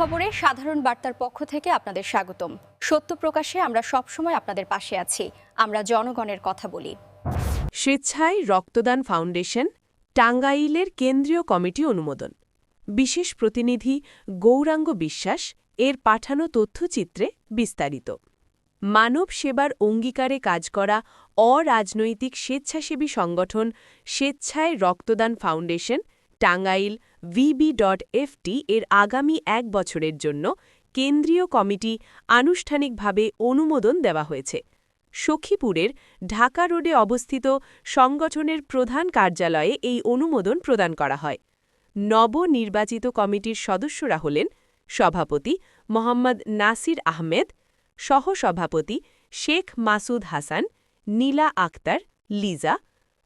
খবরে সাধারণ বার্তার পক্ষ থেকে আপনাদের স্বাগতম। সত্য প্রকাশে আমরা সবসময় আপনাদের পাশে আছি। আমরা জনগণের কথা বলি। স্বেচ্ছায় রক্তদান ফাউন্ডেশন, টাঙ্গাইলের কেন্দ্রীয় কমিটি অনুমোদন। বিশেষ প্রতিনিধি গৌরাঙ্গ বিশ্বাস এর পাঠানো তথ্যচিত্রে বিস্তারিত। মানব সেবার অঙ্গীকারে কাজ করা অরাজনৈতিক স্বেচ্ছাসেবী সংগঠন স্বেচ্ছায় রক্তদান foundation, Tangail V B dot F আগামী এক বছরের জন্য কেন্দ্রীয় কমিটি আনুষ্ঠানিকভাবে অনুমোদন দেওয়া হয়েছে। সখীপুরের ঢাকা রোডে অবস্থিত সংগঠনের প্রধান কার্যালয়ে এই অনুমোদন প্রদান করা হয়। নবনির্বাচিত কমিটির সদস্যরা হলেন সভাপতি মোহাম্মদ নাসির আহমেদ, সহসভাপতি শেখ মাসুদ হাসান, নীলা আক্তার, লিজা,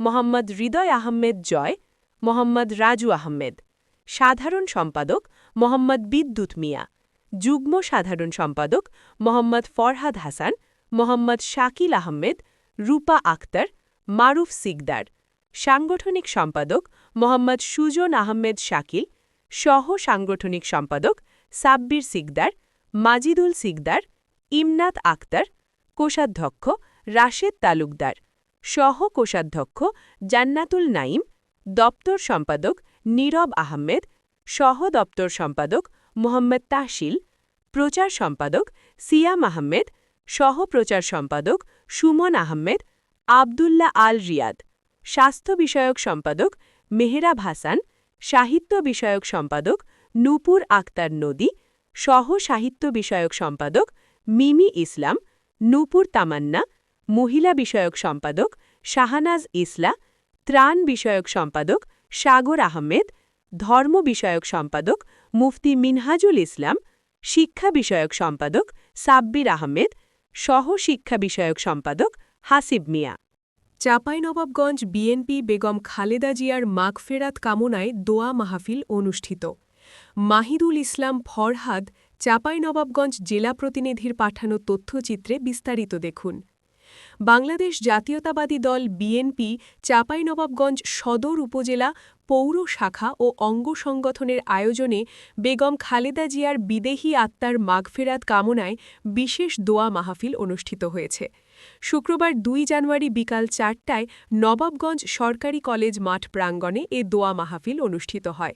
মোহাম্মদ হৃদয় আহমেদ জয়, মোহাম্মদ রাজু আহমেদ। সাধারণ সম্পাদক মোহাম্মদ বিদ্যুৎ মিয়া, যুগ্ম সাধারণ সম্পাদক মোহাম্মদ ফরহাদ হাসান, মোহাম্মদ শাকিল আহমেদ, রূপা আক্তার মারুফ সিকদার, সাংগঠনিক সম্পাদক মোহাম্মদ সুজন আহমেদ শাকিল, সহ সাংগঠনিক সম্পাদক সাব্বির সিকদার, মাজিদুল সিকদার, ইমনাত আক্তার কোষাধ্যক্ষ রাশেদ তালুকদার, সহ কোষাধ্যক্ষ জান্নাতুল নাইম দপ্তর সম্পাদক নীরব আহমেদ, সহ দপ্তর সম্পাদক মোহাম্মদ তাহসিল, প্রচার সম্পাদক সিয়াম আহমেদ, সহ প্রচার সম্পাদক সুমন আহমেদ, আবদুল্লাহ আল রিয়াদ, স্বাস্থ্য বিষয়ক সম্পাদক মেহরাব হাসান, সাহিত্য বিষয়ক সম্পাদক নূপুর আক্তার নদী, সহ সাহিত্য বিষয়ক সম্পাদক মিমি ইসলাম, নূপুর তামান্না, মহিলা বিষয়ক সম্পাদক শাহানাজ ইসলা, ত্রাণ বিষয়ক সম্পাদক সাগর আহমেদ, ধর্ম বিষয়ক সম্পাদক মুফতি মিনহাজুল ইসলাম, শিক্ষা বিষয়ক সম্পাদক সাব্বির আহমেদ, সহ শিক্ষা বিষয়ক সম্পাদক হাসিব মিয়া। চাঁপাইনবাবগঞ্জ বিএনপি বেগম খালেদা জিয়ার মাগফেরাত কামনায় দোয়া মাহফিল অনুষ্ঠিত। মাহিদুল ইসলাম ফরহাদ চাঁপাইনবাবগঞ্জ জেলা প্রতিনিধির পাঠানো তথ্যচিত্রে বিস্তারিত দেখুন। বাংলাদেশ জাতীয়তাবাদী দল বিএনপি, চাঁপাইনবাবগঞ্জ সদর উপজেলা, পৌর শাখা ও অঙ্গ সংগঠনের আয়োজনে বেগম খালেদা জিয়ার বিদেহী আত্মার মাগফেরাত কামনায় বিশেষ দোয়া মাহফিল অনুষ্ঠিত হয়েছে। শুক্রবার দুই জানুয়ারি বিকাল চারটায় নবাবগঞ্জ সরকারি কলেজ মাঠ প্রাঙ্গণে এ দোয়া মাহফিল অনুষ্ঠিত হয়।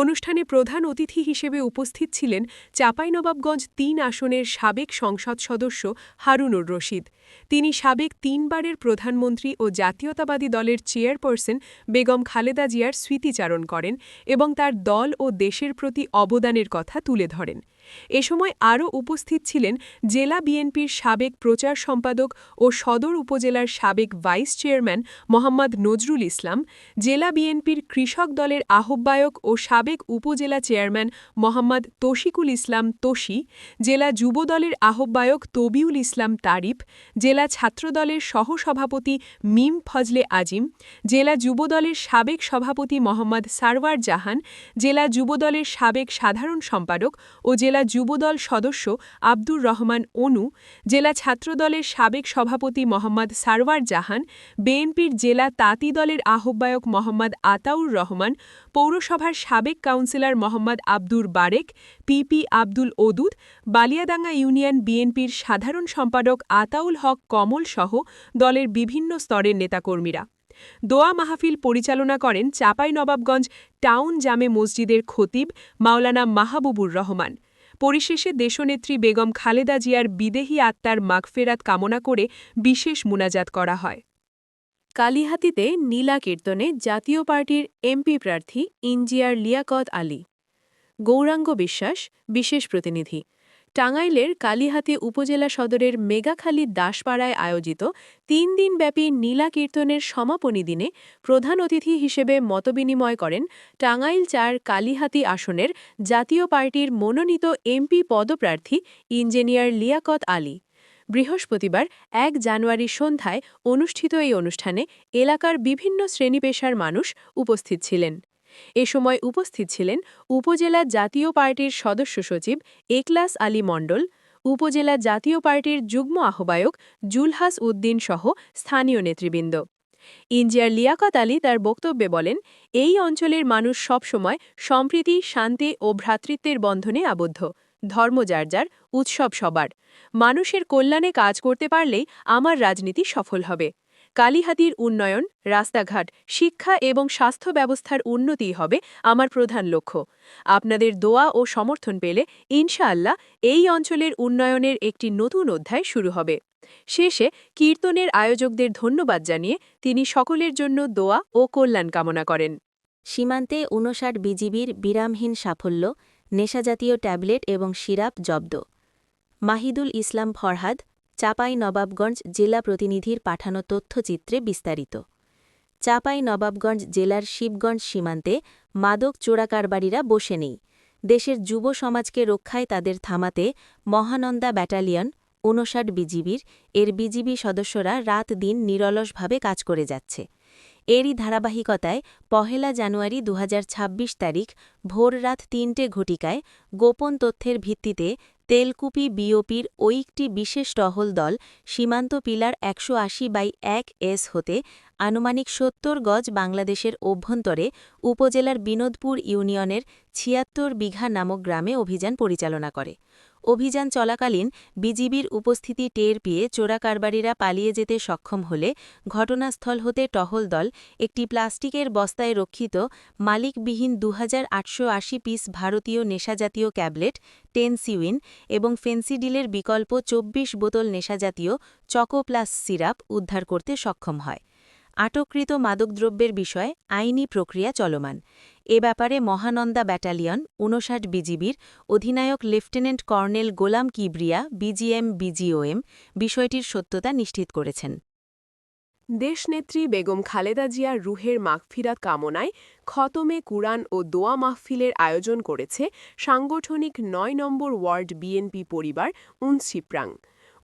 অনুষ্ঠানে প্রধান অতিথি হিসেবে উপস্থিত ছিলেন চাঁপাইনবাবগঞ্জ তিন আসনের সাবেক সংসদ সদস্য হারুনুর রশিদ। তিনি সাবেক তিনবারের প্রধানমন্ত্রী ও জাতীয়তাবাদী দলের চেয়ারপারসন বেগম খালেদা জিয়ার স্মৃতিচারণ করেন এবং তার দল ও দেশের প্রতি অবদানের কথা তুলে ধরেন। এ সময় আরও উপস্থিত ছিলেন জেলা বিএনপির সাবেক প্রচার সম্পাদক ও সদর উপজেলার সাবেক ভাইস চেয়ারম্যান মোহাম্মদ নজরুল ইসলাম, জেলা বিএনপির কৃষক দলের আহ্বায়ক ও সাবেক উপজেলা চেয়ারম্যান মোহাম্মদ তশিকুল ইসলাম তোষি জেলা যুবদলের আহ্বায়ক তবিউল ইসলাম তারিফ, জেলা ছাত্রদলের সহসভাপতি মিম ফজলে আজিম, জেলা যুবদলের সাবেক সভাপতি মোহাম্মদ সারওয়ার জাহান, জেলা যুবদলের সাবেক সাধারণ সম্পাদক ও জেলা যুবদল সদস্য আব্দুর রহমান অনু, জেলা ছাত্রদলের সাবেক সভাপতি মোহাম্মদ সারওয়ার জাহান, বিএনপির জেলা তাঁতি দলের আহ্বায়ক মোহাম্মদ আতাউর রহমান, পৌরসভার সাবেক councillor Mohammad Abdur Barek, PP Abdul Odud, Baliadanga union বিএনপির সাধারণ সম্পাদক আতাউল হক কমল সহ দলের বিভিন্ন স্তরের নেতাকর্মীরা। দোয়া মাহফিল পরিচালনা করেন চাঁপাইনবাবগঞ্জ টাউন জামে মসজিদের খতিব মাওলানা মাহবুবুর রহমান। পরিশেষে দেশনেত্রী বেগম খালেদা জিয়ার বিদেহী আত্মার মাগফেরাত কামনা করে বিশেষ মুনাজাত করা হয়। কালিহাতিতে নীলা কীর্তনে জাতীয় পার্টির এমপি প্রার্থী ইঞ্জিয়ার লিয়াকত আলী। গৌরাঙ্গ বিশ্বাস, বিশেষ প্রতিনিধি। টাঙ্গাইলের কালিহাতি উপজেলা সদরের মেগাখালী দাসপাড়ায় আয়োজিত তিন দিনব্যাপী নীলা কীর্তনের সমাপনী দিনে প্রধান অতিথি হিসেবে মতবিনিময় করেন টাঙ্গাইল চার কালিহাতি আসনের জাতীয় পার্টির মনোনীত এমপি পদপ্রার্থী ইঞ্জিনিয়ার লিয়াকত আলী। বৃহস্পতিবার এক জানুয়ারি সন্ধ্যায় অনুষ্ঠিত এই অনুষ্ঠানে এলাকার বিভিন্ন শ্রেণীপেশার মানুষ উপস্থিত ছিলেন। এ সময় উপস্থিত ছিলেন উপজেলা জাতীয় পার্টির সদস্য সচিব একলাস আলী মণ্ডল, উপজেলা জাতীয় পার্টির যুগ্ম আহ্বায়ক জুলহাস উদ্দিন সহ স্থানীয় নেতৃবৃন্দ। ইঞ্জিয়ার লিয়াকত আলী তার বক্তব্যে বলেন, এই অঞ্চলের মানুষ সবসময় সম্প্রীতি, শান্তি ও ভ্রাতৃত্বের বন্ধনে আবদ্ধ, ধর্ম যার, উৎসব সবার। মানুষের কল্যাণে কাজ করতে পারলেই আমার রাজনীতি সফল হবে। কালীহাতির উন্নয়ন, রাস্তাঘাট, শিক্ষা এবং স্বাস্থ্য ব্যবস্থার উন্নতি হবে আমার প্রধান লক্ষ্য। আপনাদের দোয়া ও সমর্থন পেলে ইনশাআল্লাহ এই অঞ্চলের উন্নয়নের একটি নতুন অধ্যায় শুরু হবে। শেষে কীর্তনের আয়োজকদের ধন্যবাদ জানিয়ে তিনি সকলের জন্য দোয়া ও কল্যাণ কামনা করেন। সীমান্তে ঊনষাট বিজিবির বিরামহীন সাফল্য, নেশাজাতীয় ট্যাবলেট এবং সিরাপ জব্দ। মাহিদুল ইসলাম ফরহাদ চাপাই নবাবগঞ্জ জেলা প্রতিনিধির পাঠানো তথ্যচিত্রে বিস্তারিত। চাপাই নবাবগঞ্জ জেলার শিবগঞ্জ সীমান্তে মাদক চোরাকারবারীরা বসে নেই। দেশের যুব সমাজকে রক্ষায় তাদের থামাতে মহানন্দা ব্যাটালিয়ন ঊনষাট বিজিবির, এর বিজিবি সদস্যরা রাত দিন নিরলসভাবে কাজ করে যাচ্ছে। এরই ধারাবাহিকতায় পহেলা জানুয়ারি দু হাজার ছাব্বিশ তারিখ ভোর রাত তিনটে ঘটিকায় গোপন তথ্যের ভিত্তিতে তেলকুপি বিওপির ওইকটি বিশেষ টহল দল সীমান্ত পিলার একশো আশি বাই এক এস হতে আনুমানিক সত্তর গজ বাংলাদেশের অভ্যন্তরে উপজেলার বিনোদপুর ইউনিয়নের ছিয়াত্তর বিঘা নামক গ্রামে অভিযান পরিচালনা করে। অভিযান চলাকালীন বিজিবির উপস্থিতি টের পেয়ে চোরাকারবারীরা পালিয়ে যেতে সক্ষম হলে ঘটনাস্থল হতে টহল দল একটি প্লাস্টিকের বস্তায় রক্ষিত মালিকবিহীন দু হাজার আটশো আশি পিস ভারতীয় নেশাজাতীয় ক্যাবলেট টেনসিউইন এবং ফেন্সিডিলের বিকল্প ২৪ বোতল নেশাজাতীয় চকোপ্লাস সিরাপ উদ্ধার করতে সক্ষম হয়। আটককৃত মাদকদ্রব্যের বিষয়ে আইনি প্রক্রিয়া চলমান। এ ব্যাপারে মহানন্দা ব্যাটালিয়ন, ঊনষাট বিজিবির অধিনায়ক lieutenant colonel Golam Kibria, BGM, BGOM বিষয়টির সত্যতা নিশ্চিত করেছেন। দেশনেত্রী বেগম খালেদা জিয়ার রুহের মাগফিরাত কামনায় খতমে কুরআন ও দোয়া মাহফিলের আয়োজন করেছে সাংগঠনিক নয় নম্বর ওয়ার্ড বিএনপি পরিবার উনসিপ্রাং।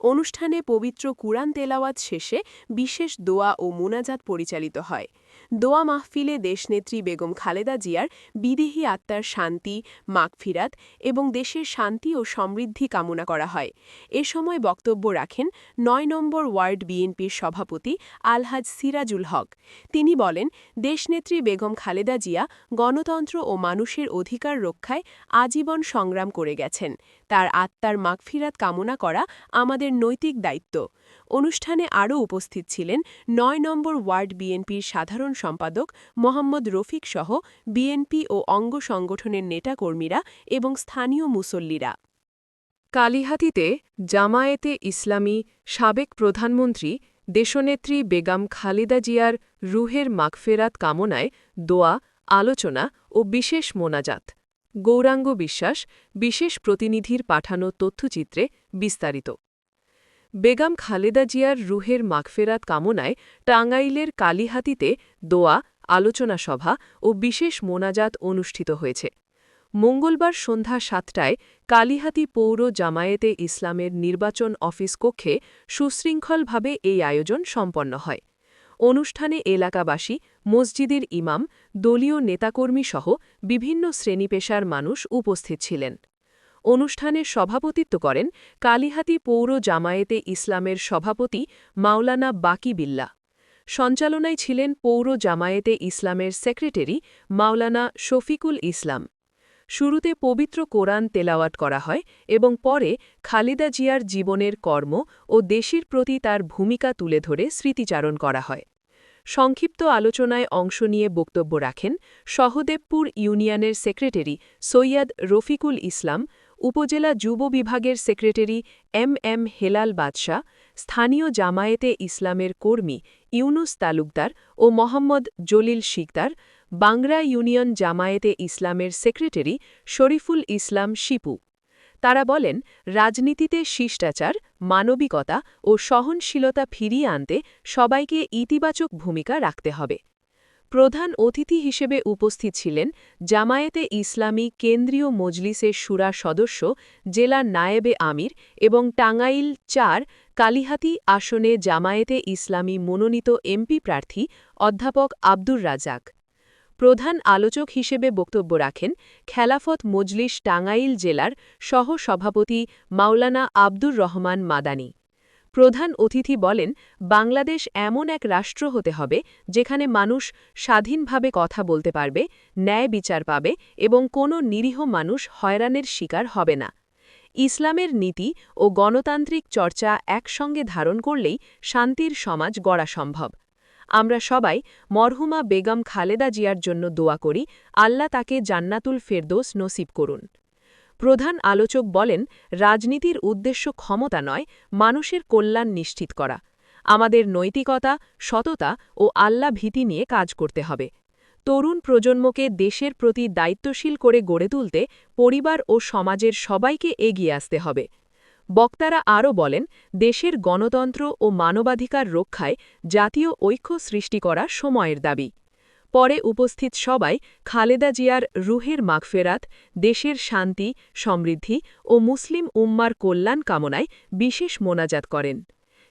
অনুষ্ঠানে পবিত্র কুরআন তেলাওয়াত শেষে বিশেষ দোয়া ও মুনাজাত পরিচালিত হয়। দোয়া মাহফিলে দেশনেত্রী বেগম খালেদা জিয়ার বিদেহী আত্মার শান্তি, মাগফিরাত এবং দেশের শান্তি ও সমৃদ্ধি কামনা করা হয়। এ সময় বক্তব্য রাখেন নয় নম্বর ওয়ার্ড বিএনপির সভাপতি আলহাজ সিরাজুল হক। তিনি বলেন, দেশনেত্রী বেগম খালেদা জিয়া গণতন্ত্র ও মানুষের অধিকার রক্ষায় আজীবন সংগ্রাম করে গেছেন। তার আত্মার মাগফিরাত কামনা করা আমাদের নৈতিক দায়িত্ব। অনুষ্ঠানে আরও উপস্থিত ছিলেন নয় নম্বর ওয়ার্ড বিএনপির সাধারণ সম্পাদক মোহাম্মদ রফিক সহ বিএনপি ও অঙ্গ সংগঠনের নেতাকর্মীরা এবং স্থানীয় মুসল্লিরা। কালিহাতিতে জামায়েতে ইসলামী সাবেক প্রধানমন্ত্রী দেশনেত্রী বেগম খালেদা জিয়ার রুহের মাগফেরাত কামনায় দোয়া, আলোচনা ও বিশেষ মোনাজাত। গৌরাঙ্গ বিশ্বাস বিশেষ প্রতিনিধির পাঠানো তথ্যচিত্রে বিস্তারিত। বেগম খালেদা জিয়ার রুহের মাগফেরাত কামনায় টাঙ্গাইলের কালিহাতিতে দোয়া, আলোচনা সভা ও বিশেষ মোনাজাত অনুষ্ঠিত হয়েছে। মঙ্গলবার সন্ধ্যা সাতটায় কালিহাতি পৌর জামায়েতে ইসলামের নির্বাচন অফিস কক্ষে সুশৃঙ্খলভাবে এই আয়োজন সম্পন্ন হয়। অনুষ্ঠানে এলাকাবাসী, মসজিদের ইমাম, দলীয় নেতাকর্মীসহ বিভিন্ন শ্রেণীপেশার মানুষ উপস্থিত ছিলেন। অনুষ্ঠানে সভাপতিত্ব করেন কালিহাতি পৌর জামায়েতে ইসলামের সভাপতি মাওলানা বাকি বিল্লা সঞ্চালনায় ছিলেন পৌর জামায়েতে ইসলামের সেক্রেটারি মাওলানা শফিকুল ইসলাম। শুরুতে পবিত্র কোরআন তেলাওয়াত করা হয় এবং পরে খালেদা জিয়ার জীবনের কর্ম ও দেশের প্রতি তার ভূমিকা তুলে ধরে স্মৃতিচারণ করা হয়। সংক্ষিপ্ত আলোচনায় অংশ নিয়ে বক্তব্য রাখেন সহদেবপুর ইউনিয়নের সেক্রেটারি সৈয়দ রফিকুল ইসলাম, উপজেলা যুব বিভাগের সেক্রেটারি এম এম হেলাল বাদশাহ, স্থানীয় জামায়েতে ইসলামের কর্মী ইউনুস তালুকদার ও মোহাম্মদ জলিল শিকদার বাংরা ইউনিয়ন জামায়েতে ইসলামের সেক্রেটারি শরীফুল ইসলাম শিপু। তারা বলেন, রাজনীতিতে শিষ্টাচার, মানবিকতা ও সহনশীলতা ফিরিয়ে আনতে সবাইকে ইতিবাচক ভূমিকা রাখতে হবে। প্রধান অতিথি হিসেবে উপস্থিত ছিলেন জামায়াতে ইসলামী কেন্দ্রীয় মজলিসের সুরা সদস্য, জেলা নায়েবে আমির এবং টাঙ্গাইল চার কালিহাতি আসনে জামায়েতে ইসলামী মনোনীত এমপি প্রার্থী অধ্যাপক আব্দুর রাজাক প্রধান আলোচক হিসেবে বক্তব্য রাখেন খেলাফত মজলিস টাঙ্গাইল জেলার সহ সভাপতি মাওলানা আব্দুর রহমান মাদানী। প্রধান অতিথি বলেন, বাংলাদেশ এমন এক রাষ্ট্র হতে হবে যেখানে মানুষ স্বাধীনভাবে কথা বলতে পারবে, ন্যায় বিচার পাবে এবং কোনো নিরীহ মানুষ হয়রানের শিকার হবে না। ইসলামের নীতি ও গণতান্ত্রিক চর্চা একসঙ্গে ধারণ করলেই শান্তির সমাজ গড়া সম্ভব। আমরা সবাই মরহুমা বেগম খালেদা জিয়ার জন্য দোয়া করি, আল্লাহ তাকে জান্নাতুল ফেরদোস নসিব করুন। প্রধান আলোচক বলেন, রাজনীতির উদ্দেশ্য ক্ষমতা নয়, মানুষের কল্যাণ নিশ্চিত করা। আমাদের নৈতিকতা, সততা ও আল্লাহ ভীতি নিয়ে কাজ করতে হবে। তরুণ প্রজন্মকে দেশের প্রতি দায়িত্বশীল করে গড়ে তুলতে পরিবার ও সমাজের সবাইকে এগিয়ে আসতে হবে। বক্তারা আরও বলেন, দেশের গণতন্ত্র ও মানবাধিকার রক্ষায় জাতীয় ঐক্য সৃষ্টি করা সময়ের দাবি। পরে উপস্থিত সবাই খালেদা জিয়ার রুহের মাগফেরাত, দেশের শান্তি, সমৃদ্ধি ও মুসলিম উম্মার কল্যাণ কামনায় বিশেষ মোনাজাত করেন।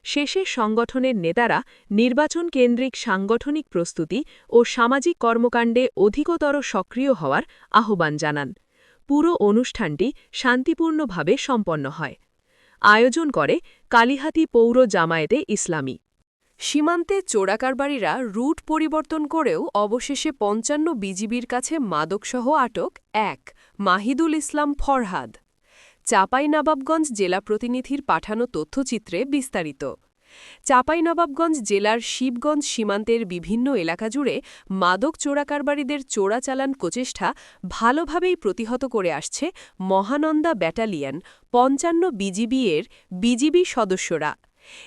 শেষে সংগঠনের নেতারা নির্বাচন কেন্দ্রিক সাংগঠনিক প্রস্তুতি ও সামাজিক কর্মকাণ্ডে অধিকতর সক্রিয় হওয়ার আহ্বান জানান। পুরো অনুষ্ঠানটি শান্তিপূর্ণভাবে সম্পন্ন হয়। আয়োজন করে কালিহাতি পৌর জামায়েতে ইসলামী। সীমান্তে চোরাকারবারীরা রুট পরিবর্তন করেও অবশেষে পঞ্চান্ন বিজিবির কাছে মাদকসহ আটক এক, মাহিদুল ইসলাম ফরহাদ। চাঁপাইনবাবগঞ্জ জেলা প্রতিনিধির পাঠানো তথ্যচিত্রে বিস্তারিত। চাঁপাইনবাবগঞ্জ জেলার শিবগঞ্জ সীমান্তের বিভিন্ন এলাকা জুড়ে মাদক চোরাকারবারীদের চোরাচালান প্রচেষ্টা ভালোভাবেই প্রতিহত করে আসছে মহানন্দা ব্যাটালিয়ন পঞ্চান্ন বিজিবি এর বিজিবি সদস্যরা।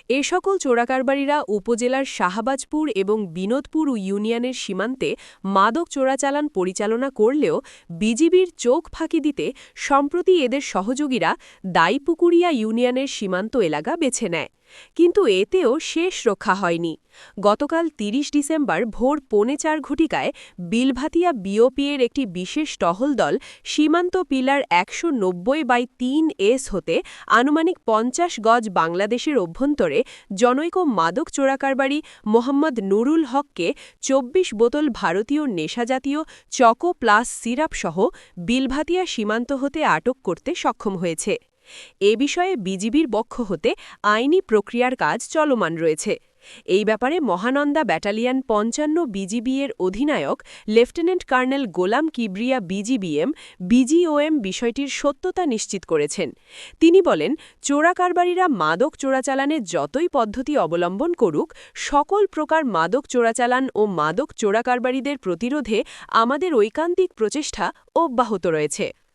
এ সকল চোরাকারবারীরা উপজেলার শাহবাজপুর এবং বিনোদপুর ইউনিয়নের সীমান্তে মাদক চোরাচালান পরিচালনা করলেও বিজিবির চোখ ফাঁকি দিতে সম্প্রতি এদের সহযোগীরা দাইপুকুরিয়া ইউনিয়নের সীমান্ত এলাকা বেছে নেয়। কিন্তু এতেও শেষ রক্ষা হয়নি। গতকাল ৩০ ডিসেম্বর ভোর পৌনে চার ঘটিকায় বিলভাতিয়া বিওপিএর একটি বিশেষ টহল দল সীমান্ত পিলার একশো নব্বই বাই তিন এস হতে আনুমানিক পঞ্চাশ গজ বাংলাদেশের অভ্যন্তরে জনৈক মাদক চোরাকারবারি মোহাম্মদ নুরুল হককে ২৪ বোতল ভারতীয় নেশাজাতীয় চকো প্লাস সিরাপসহ বিলভাতিয়া সীমান্ত হতে আটক করতে সক্ষম হয়েছে। এ বিষয়ে বিজিবির পক্ষ হতে আইনি প্রক্রিয়ার কাজ চলমান রয়েছে। এই ব্যাপারে মহানন্দা ব্যাটালিয়ন পঞ্চান্ন বিজিবি এর অধিনায়ক lieutenant colonel Golam Kibria BGBM, BGOM বিষয়টির সত্যতা নিশ্চিত করেছেন। তিনি বলেন চোরাকারবারীরা মাদক চোরাচালানের যতই পদ্ধতি অবলম্বন করুক, সকল প্রকার মাদক চোরাচালান ও মাদক চোরাকারবারীদের প্রতিরোধে আমাদের ঐকান্তিক প্রচেষ্টা অব্যাহত রয়েছে।